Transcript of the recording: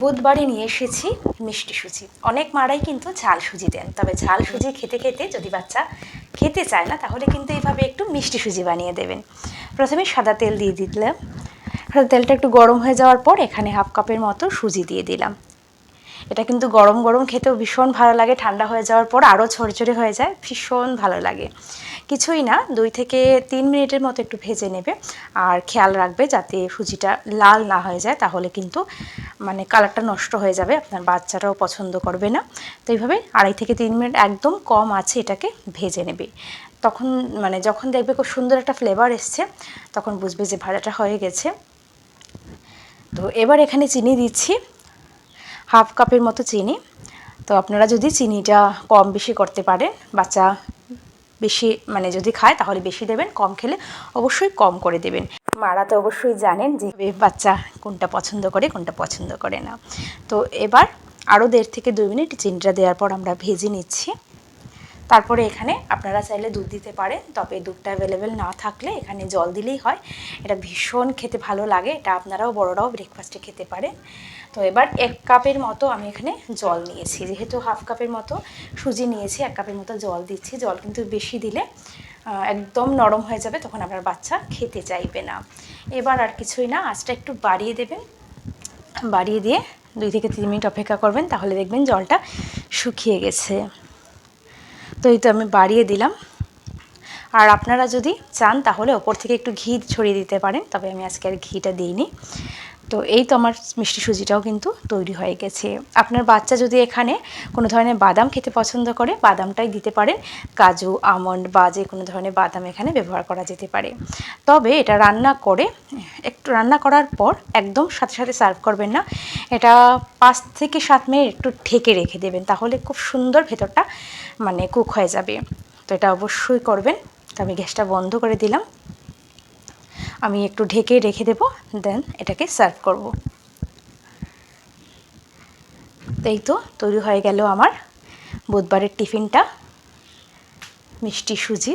বুধবারে নিয়ে এসেছি মিষ্টি সুজি। অনেক মারাই কিন্তু ঝাল সুজি দেন। তবে ঝাল সুজি খেতে খেতে যদি বাচ্চা খেতে চায় না, তাহলে কিন্তু এইভাবে একটু মিষ্টি সুজি বানিয়ে দেবেন। প্রথমে সাদা তেল দিয়ে দিলাম। সাদা তেলটা একটু গরম হয়ে যাওয়ার পর এখানে হাফ কাপের মতো সুজি দিয়ে দিলাম। এটা কিন্তু গরম গরম খেতেও ভীষণ ভালো লাগে। ঠান্ডা হয়ে যাওয়ার পর আরও ঝরঝরে হয়ে যায়। ভীষণ ভালো লাগে। কিছুই না, দুই থেকে তিন মিনিটের মতো একটু ভেজে নেবে। আর খেয়াল রাখবে যাতে সুজিটা লাল না হয়ে যায়, তাহলে কিন্তু মানে কালারটা নষ্ট হয়ে যাবে, আপনার বাচ্চারাও পছন্দ করবে না। তো এইভাবে আড়াই থেকে তিন মিনিট একদম কম আছে এটাকে ভেজে নেবে। তখন মানে যখন দেখবে খুব সুন্দর একটা ফ্লেভার এসছে, তখন বুঝবে যে ভাজাটা হয়ে গেছে। তো এবার এখানে চিনি দিচ্ছি, হাফ কাপের মতো চিনি। তো আপনারা যদি চিনিটা কম বেশি করতে পারেন, বাচ্চা বেশি মানে যদি খায় তাহলে বেশি দেবেন, কম খেলে অবশ্যই কম করে দেবেন। মারা তো অবশ্যই জানেন যে বাচ্চা কোনটা পছন্দ করে, কোনটা পছন্দ করে না। তো এবার আরও দেড় থেকে দুই মিনিট চিন্ডা দেওয়ার পর আমরা ভেজে নিচ্ছি। তারপরে এখানে আপনারা চাইলে দুধ দিতে পারেন, তবে দুধটা অ্যাভেলেবেল না থাকলে এখানে জল দিলেই হয়। এটা ভীষণ খেতে ভালো লাগে, এটা আপনারাও বড়রাও ব্রেকফাস্টে খেতে পারেন। তো এবার এক কাপের মতো আমি এখানে জল নিয়েছি, যেহেতু হাফ কাপের মতো সুজি নিয়েছি, এক কাপের মতো জল দিচ্ছি। জল কিন্তু বেশি দিলে একদম নরম হয়ে যাবে, তখন আপনার বাচ্চা খেতে চাইবে না। এবার আর কিছুই না, আঁচটা একটু বাড়িয়ে দেবেন। বাড়িয়ে দিয়ে দুই থেকে তিন মিনিট অপেক্ষা করবেন, তাহলে দেখবেন জলটা শুকিয়ে গেছে। তো এই তো আমি বাড়িয়ে দিলাম। আর আপনারা যদি চান তাহলে ওপর থেকে একটু ঘি ছড়িয়ে দিতে পারেন, তবে আমি আজকে আর ঘিটা দিইনি। তো এই তো আমার মিষ্টি সুজিটাও কিন্তু তৈরি হয়ে গেছে। আপনার বাচ্চা যদি এখানে কোনো ধরনের বাদাম খেতে পছন্দ করে, বাদামটাই দিতে পারেন। কাজু, আমন্ড বা যে কোনো ধরনের বাদাম এখানে ব্যবহার করা যেতে পারে। তবে এটা রান্না করে, একটু রান্না করার পর একদম সাথে সাথে সার্ভ করবেন না। এটা পাঁচ থেকে সাত মিনিট একটু ঢেকে রেখে দেবেন, তাহলে খুব সুন্দর ভেতরটা মানে কুক হয়ে যাবে। তো এটা অবশ্যই করবেন। তো আমি গ্যাসটা বন্ধ করে দিলাম। আমি একটু ঢেকে রেখে দেব দেন এটাকে সার্ভ করব। তাই তো তৈরি হয়ে গেল আমার বুধবারের টিফিনটা, মিষ্টি সুজি।